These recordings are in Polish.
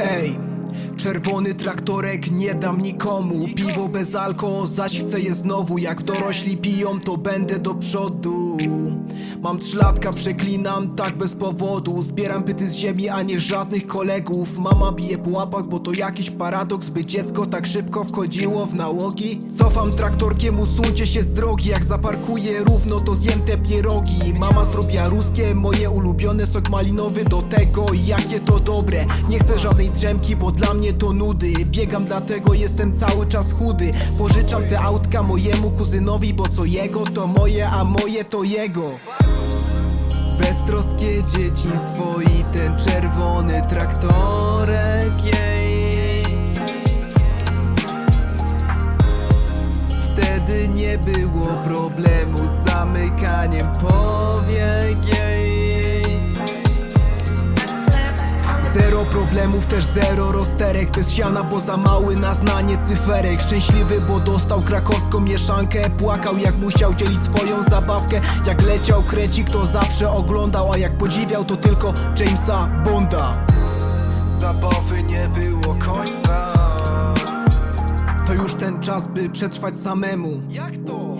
Ej, czerwony traktorek nie dam nikomu. Piwo bez alko, zaś chcę je znowu. Jak dorośli piją, to będę do przodu Mam trzylatka, przeklinam tak bez powodu. Zbieram pyty z ziemi, a nie żadnych kolegów. Mama bije po łapach, bo to jakiś paradoks By dziecko tak szybko wchodziło w nałogi. Cofam traktorkiem, usuńcie się z drogi. Jak zaparkuję równo, to zjem te pierogi. Mama zrobiła ruskie, moje ulubione Sok malinowy. Do tego, jakie to dobre. Nie chcę żadnej drzemki, bo dla mnie to nudy. Biegam dlatego, jestem cały czas chudy. Pożyczam te autka mojemu kuzynowi Bo co jego, to moje, a moje to jego Beztroskie dzieciństwo i ten czerwony traktorek jej. Wtedy nie było problemu z zamykaniem powiek jej. Problemów, też zero rozterek. Bez siana, bo za mały na znanie cyferek. Szczęśliwy, bo dostał krakowską mieszankę. Płakał jak musiał dzielić swoją zabawkę. Jak leciał krecik, to zawsze oglądał A jak podziwiał, to tylko Jamesa Bonda. Zabawy nie było końca. To już ten czas, by przetrwać samemu. Jak to?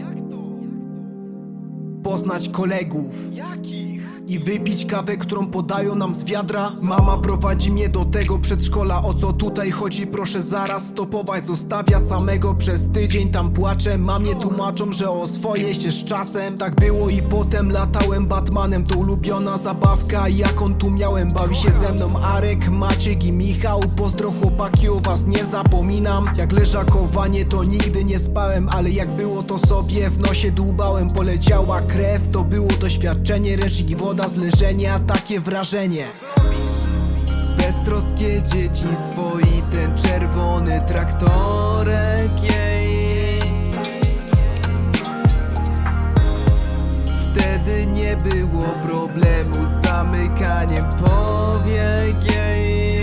Poznać kolegów. Jakich? I wypić kawę, którą podają nam z wiadra. Mama prowadzi mnie do tego przedszkola. O co tutaj chodzi, proszę zaraz stopować Zostawia samego przez tydzień, tam płaczę. Mamie tłumaczą, że o swoje się z czasem. Tak było i potem latałem Batmanem. To ulubiona zabawka, jaką tu miałem. Bawi się ze mną Arek, Maciek i Michał. Pozdro chłopaki, o was nie zapominam. Jak leżakowanie to nigdy nie spałem Ale jak było to sobie w nosie dłubałem. Poleciała krew, to było doświadczenie. Ręcznik i z leżenia, takie wrażenie Beztroskie dzieciństwo i ten czerwony traktorek jej. Wtedy nie było problemu z zamykaniem powiek jej.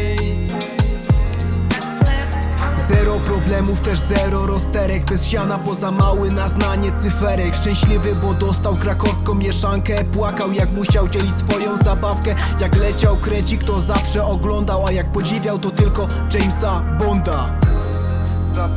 Problemów, też zero rozterek. Bez siana, bo za mały na znanie cyferek. Szczęśliwy, bo dostał krakowską mieszankę. Płakał jak musiał dzielić swoją zabawkę. Jak leciał krecik, to zawsze oglądał A jak podziwiał, to tylko Jamesa Bonda. Końca